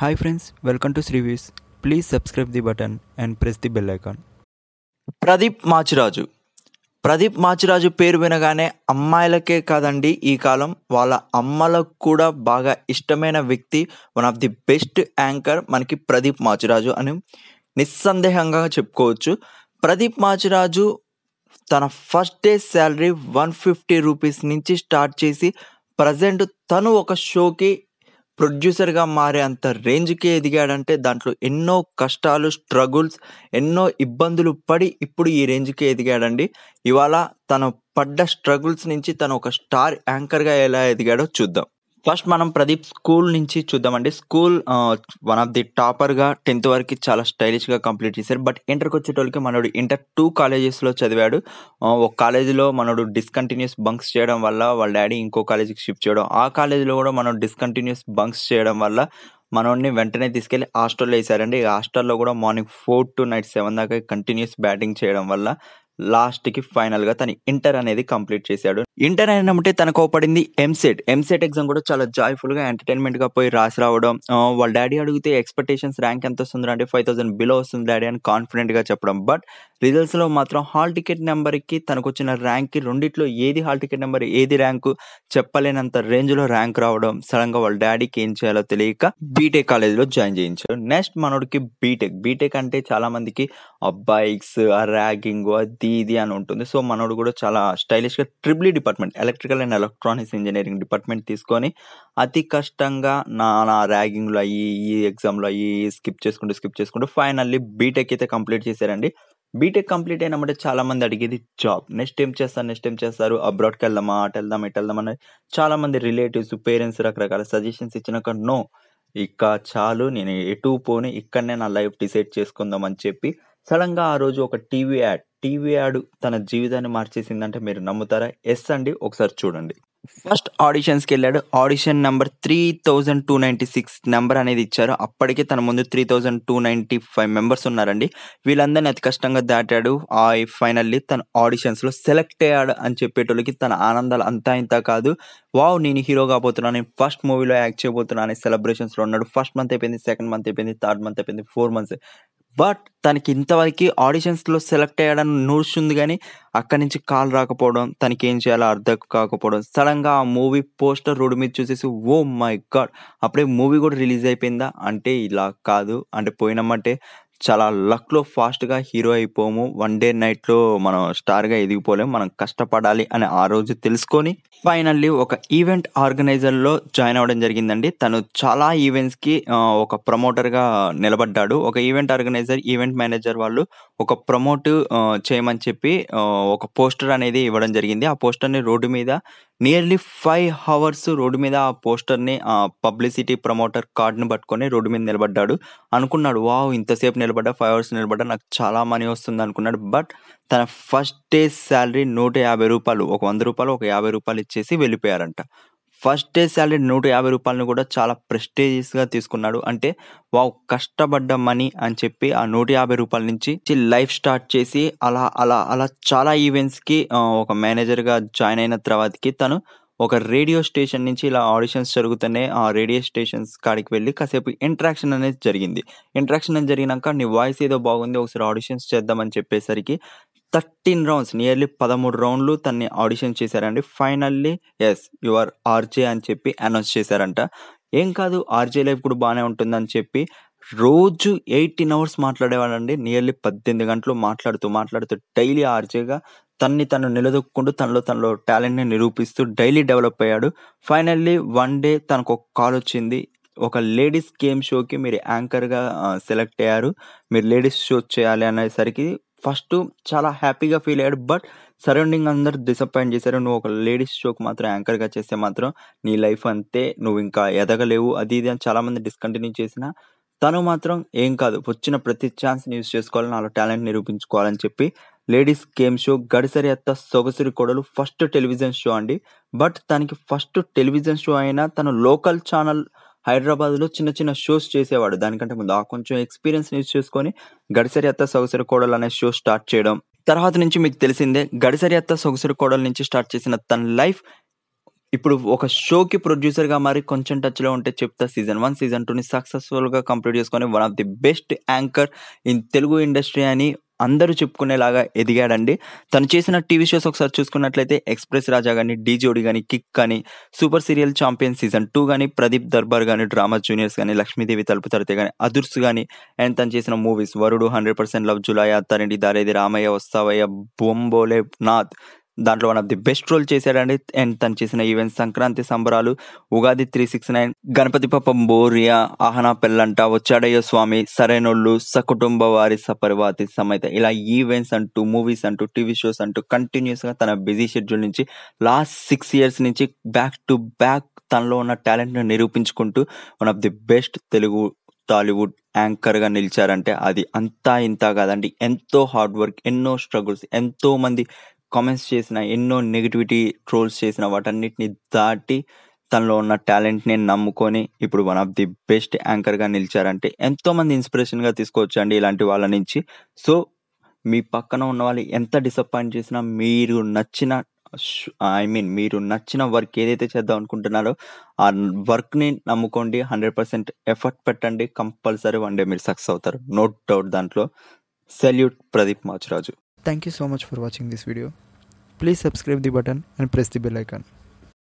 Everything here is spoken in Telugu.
Hi friends welcome to Srivees please subscribe the button and press the bell icon Pradeep Machiraju. Pradeep Machiraju పేరు వినగానే అమ్మాయిలకే కాదండి ఈ కాలం. వాళ్ళ అమ్మలకు కూడా బాగా ఇష్టమైన వ్యక్తి one of the best anchor మనకి ప్రదీప్ మాచిరాజు అని నిస్సందేహంగా చెప్పుకోవచ్చు. ప్రదీప్ మాచిరాజు తన first day salary one fifty rupees నుంచి స్టార్ట్ చేసి ప్రజెంట్ తను ఒక షోకి ప్రొడ్యూసర్గా మారే అంత రేంజ్కి ఎదిగాడంటే దాంట్లో ఎన్నో కష్టాలు స్ట్రగుల్స్ ఎన్నో ఇబ్బందులు పడి ఇప్పుడు ఈ రేంజ్కి ఎదిగాడండి. ఇవాళ తను పడ్డ స్ట్రగుల్స్ నుంచి తను ఒక స్టార్ యాంకర్గా ఎలా ఎదిగాడో చూద్దాం. ఫస్ట్ మనం ప్రదీప్ స్కూల్ నుంచి చూద్దామండి. స్కూల్ వన్ ఆఫ్ ది టాపర్గా టెన్త్ వరకు చాలా స్టైలిష్గా కంప్లీట్ చేశారు. బట్ ఇంటర్కి వచ్చేటోళ్ళకి మనోడు ఇంటర్ టూ కాలేజెస్లో చదివాడు. ఒక కాలేజీలో మనోడు డిస్కంటిన్యూస్ బంక్స్ చేయడం వల్ల వాళ్ళ డాడీ ఇంకో కాలేజీకి షిఫ్ట్ చేయడం. ఆ కాలేజీలో కూడా మనం డిస్కంటిన్యూస్ బంక్స్ చేయడం వల్ల మనోడిని వెంటనే తీసుకెళ్ళి హాస్టల్లో వేసారండి. ఈ హాస్టల్లో కూడా morning four to night seven దాకా కంటిన్యూస్ బ్యాటింగ్ చేయడం వల్ల లాస్ట్కి ఫైనల్గా తన ఇంటర్ అనేది కంప్లీట్ చేశాడు. ఇంటర్ అయినప్పుడు తనకు పడింది ఎంసెట్. ఎంసెట్ ఎగ్జామ్ కూడా చాలా జాయ్ఫుల్గా ఎంటర్టైన్మెంట్గా పోయి రాసి రావడం వాళ్ళ డాడీ అడిగితే ఎక్స్పెక్టేషన్స్ ర్యాంక్ ఎంత వస్తుంది అంటే ఫైవ్ థౌసండ్ బిలో వస్తుంది డాడీ అని కాన్ఫిడెంట్గా చెప్పడం. బట్ రిజల్ట్స్లో మాత్రం హాల్ టికెట్ నెంబర్కి తనకు వచ్చిన ర్యాంక్కి రెండిట్లో ఏది హాల్ టికెట్ నెంబర్ ఏది ర్యాంకు చెప్పలేనంత రేంజ్లో ర్యాంక్ రావడం సడన్గా వాళ్ళ డాడీకి ఏం చేయాలో తెలియక బీటెక్ కాలేజ్లో జాయిన్ చేయించారు. నెక్స్ట్ మనోడికి బీటెక్. బీటెక్ అంటే చాలా మందికి బైక్స్ ఆ ర్యాగింగ్ అది ఇది అని ఉంటుంది. సో మనోడు కూడా చాలా స్టైలిష్గా ట్రిబ్లీ department electrical and electronics engineering department తీసుకొని అతి కష్టంగా నా నా ర్యాగింగ్లో అయ్యి ఈ ఎగ్జామ్లో అయ్యి స్కిప్ చేసుకుంటూ స్కిప్ చేసుకుంటూ ఫైనల్లీ బీటెక్ అయితే కంప్లీట్ చేశారండి. బీటెక్ కంప్లీట్ అయినప్పుడు చాలా మంది అడిగేది జాబ్ నెక్స్ట్ ఏం చేస్తారు? నెక్స్ట్ ఏం చేస్తారు? అబ్రాడ్కి వెళ్దామా? అటు వెళ్దాం ఇటు వెళ్దాం అనేది చాలా మంది రిలేటివ్స్ పేరెంట్స్ రకరకాల సజెషన్స్ ఇచ్చినాక నో ఇక చాలు నేను ఎటు పోని ఇక్కడనే నా లైఫ్ డిసైడ్ చేసుకుందాం అని చెప్పి సడన్గా ఆ రోజు ఒక టీవీ యాడ్ టీవీ యాడ్ తన జీవితాన్ని మార్చేసిందంటే మీరు నమ్ముతారా? ఎస్ అండి ఒకసారి చూడండి. ఫస్ట్ ఆడిషన్స్కి వెళ్ళాడు. Audition number three thousand two ninety six number అనేది ఇచ్చారు. అప్పటికే తన ముందు three thousand two ninety five members ఉన్నారండి. వీళ్ళందరినీ అతి కష్టంగా దాటాడు. ఆ ఫైనల్లీ తన ఆడిషన్స్లో సెలెక్ట్ అయ్యాడు అని చెప్పేటోళ్ళకి తన ఆనందాలు అంతా ఇంత కాదు. వావ్ నేను హీరో కాబోతున్నాను. నేను ఫస్ట్ మూవీలో యాక్ట్ చేయబోతున్నాను. అనే సెలబ్రేషన్స్లో ఉన్నాడు. ఫస్ట్ మంత్ అయిపోయింది సెకండ్ మంత్ అయిపోయింది థర్డ్ మంత్ అయిపోయింది ఫోర్ మంత్స్ బట్ తనకి ఇంతవరకు ఆడిషన్స్లో సెలెక్ట్ అయ్యాడని నూర్చుంది కానీ అక్కడి నుంచి కాల్ రాకపోవడం తనకి ఏం చేయాలో అర్థం కాకపోవడం సడన్గా ఆ మూవీ పోస్టర్ రోడ్డు మీద చూసేసి ఓ మై గాడ్! అప్పుడే మూవీ కూడా రిలీజ్ అయిపోయిందా? అంటే ఇలా కాదు. అంటే పోయినామంటే చాలా లక్లో ఫాస్ట్గా హీరో అయిపోము. వన్ డే నైట్లో మనం స్టార్గా ఎదిగిపోలేము. మనం కష్టపడాలి అని ఆ రోజు తెలుసుకొని ఫైనల్లీ ఒక ఈవెంట్ ఆర్గనైజర్లో జాయిన్ అవ్వడం జరిగిందండి. తను చాలా ఈవెంట్స్కి ఒక ప్రమోటర్గా నిలబడ్డాడు. ఒక ఈవెంట్ ఆర్గనైజర్ ఈవెంట్ మేనేజర్ వాళ్ళు ఒక ప్రమోట్ చేయమని చెప్పి ఒక పోస్టర్ అనేది ఇవ్వడం జరిగింది. ఆ పోస్టర్ని రోడ్డు మీద నియర్లీ ఫైవ్ అవర్స్ రోడ్డు మీద ఆ పోస్టర్ని పబ్లిసిటీ ప్రమోటర్ కార్డ్ని పట్టుకొని రోడ్డు మీద నిలబడ్డాడు. అనుకున్నాడు వావ్ ఇంతసేపు నిలబడ్డా ఫైవ్ అవర్స్ నిలబడ్డా నాకు చాలా మనీ వస్తుంది అనుకున్నాడు. బట్ తన ఫస్ట్ డే శాలరీ నూట యాభై రూపాయలు ఒక వంద రూపాయలు ఒక యాభై రూపాయలు ఇచ్చేసి వెళ్ళిపోయారంట. ఫస్ట్ డే శాలరీ నూట యాభై రూపాయలను కూడా చాలా ప్రెస్టేజియస్గా తీసుకున్నాడు. అంటే వావ్ కష్టపడ్డ మనీ అని చెప్పి ఆ నూట యాభై రూపాయల నుంచి లైఫ్ స్టార్ట్ చేసి అలా అలా అలా చాలా ఈవెంట్స్కి ఒక మేనేజర్గా జాయిన్ అయిన తర్వాతకి తను ఒక రేడియో స్టేషన్ నుంచి ఇలా ఆడిషన్స్ జరుగుతున్నాయి ఆ రేడియో స్టేషన్స్ కాడికి వెళ్ళి కాసేపు ఇంటరాక్షన్ అనేది జరిగింది. ఇంటరాక్షన్ అనేది జరిగినాక నీ వాయిస్ ఏదో బాగుంది ఒకసారి ఆడిషన్స్ చేద్దామని చెప్పేసరికి థర్టీన్ రౌండ్స్ నియర్లీ పదమూడు రౌండ్లు తన్ని ఆడిషన్ చేశారండి. ఫైనల్లీ ఎస్ యువర్ ఆర్జే అని చెప్పి అనౌన్స్ చేశారంట. ఏం కాదు ఆర్జే లైఫ్ కూడా బాగానే ఉంటుందని చెప్పి రోజు ఎయిటీన్ అవర్స్ మాట్లాడేవాడండి నియర్లీ పద్దెనిమిది గంటలు మాట్లాడుతూ మాట్లాడుతూ డైలీ ఆర్జేగా తన్ని తను నిలదొక్కుంటూ తనలో తనలో టాలెంట్ని నిరూపిస్తూ డైలీ డెవలప్ అయ్యాడు. ఫైనల్లీ వన్ డే తనకు ఒక కాల్ వచ్చింది. ఒక లేడీస్ గేమ్ షోకి మీరు యాంకర్గా సెలెక్ట్ అయ్యారు. మీరు లేడీస్ షో చేయాలి అనేసరికి ఫస్ట్ చాలా హ్యాపీగా ఫీల్ అయ్యాడు. బట్ సరౌండింగ్ అందరు డిసప్పాయింట్ చేశారు. నువ్వు ఒక లేడీస్ షోకి మాత్రం యాంకర్గా చేస్తే మాత్రం నీ లైఫ్ అంతే. నువ్వు ఇంకా ఎదగలేవు. అది ఇది అని చాలామంది డిస్కంటిన్యూ చేసిన తను మాత్రం ఏం కాదు. వచ్చిన ప్రతి ఛాన్స్ని యూజ్ చేసుకోవాలి నాలో టాలెంట్ నిరూపించుకోవాలని చెప్పి లేడీస్ గేమ్ షో గడిసరి అత్త సొగసిరి కొడలు ఫస్ట్ టెలివిజన్ షో అండి. బట్ తనకి ఫస్ట్ టెలివిజన్ షో అయినా తన లోకల్ ఛానల్ హైదరాబాద్లో చిన్న చిన్న షోస్ చేసేవాడు. దానికంటే ముందు ఆ కొంచెం ఎక్స్పీరియన్స్ యూజ్ చేసుకొని గడిసరి అత్త సొగసిరి కోడలు అనే షో స్టార్ట్ చేయడం. తర్వాత నుంచి మీకు తెలిసిందే గడిసరి అత్త సొగసిరి కోడల నుంచి స్టార్ట్ చేసిన తన లైఫ్ ఇప్పుడు ఒక షోకి ప్రొడ్యూసర్గా మరి కొంచెం టచ్లో ఉంటే చెప్తా సీజన్ వన్ సీజన్ టూని సక్సెస్ఫుల్గా కంప్లీట్ చేసుకొని one of the best anchor in Telugu industry అని అందరూ చెప్పుకునేలాగా ఎదిగాడండి. తను చేసిన టీవీ షోస్ ఒకసారి చూసుకున్నట్లయితే ఎక్స్ప్రెస్ రాజా కానీ డీజోడి కానీ కిక్ కానీ super serial champion season two కానీ ప్రదీప్ దర్బార్ కానీ డ్రామా జూనియర్స్ కానీ లక్ష్మీదేవి తలుపు తడితే కానీ అదుర్స్ కానీ అండ్ తను చేసిన movies Varudu hundred percent love Julayi Attarinti Daredi Ramayya Vasthavayya బొంబోలే Nath దాంట్లో one of the best role చేశాడండి. అండ్ తను చేసిన ఈవెంట్ సంక్రాంతి సంబరాలు Ugadi three six nine Ganapati పాపం బోరియా ఆహనా పెళ్ళంట వచ్చాడయ్య స్వామి సరైనోళ్ళు సకుటుంబ వారి సపరివాతి సమేత. ఇలా ఈవెంట్స్ అంటూ మూవీస్ అంటూ టీవీ షోస్ అంటూ కంటిన్యూస్గా తన బిజీ షెడ్యూల్ నుంచి లాస్ట్ సిక్స్ ఇయర్స్ నుంచి బ్యాక్ టు బ్యాక్ తనలో ఉన్న టాలెంట్ను నిరూపించుకుంటూ one of the best Telugu Tollywood యాంకర్గా నిలిచారంటే అది అంతా ఇంత కాదండి. ఎంతో హార్డ్ వర్క్ ఎన్నో స్ట్రగుల్స్ ఎంతో మంది కామెంట్స్ చేసిన ఎన్నో నెగిటివిటీ ట్రోల్స్ చేసిన వాటన్నిటిని దాటి తనలో ఉన్న టాలెంట్ని నమ్ముకొని ఇప్పుడు వన్ ఆఫ్ ది బెస్ట్ యాంకర్గా నిలిచారంటే ఎంతో మంది ఇన్స్పిరేషన్గా తీసుకోవచ్చు అండి ఇలాంటి వాళ్ళ నుంచి. సో మీ పక్కన ఉన్న వాళ్ళు ఎంత డిసప్పాయింట్ చేసినా మీరు నచ్చిన ఐ మీన్ మీరు నచ్చిన వర్క్ ఏదైతే చేద్దాం అనుకుంటున్నారో ఆ వర్క్ని నమ్ముకోండి హండ్రెడ్ పర్సెంట్ ఎఫర్ట్ పెట్టండి కంపల్సరీ వన్ డే మీరు సక్సెస్ అవుతారు. నో డౌట్ దాంట్లో. Salute Pradeep Machiraju Thank you so much for watching this video. Please subscribe the button and press the bell icon.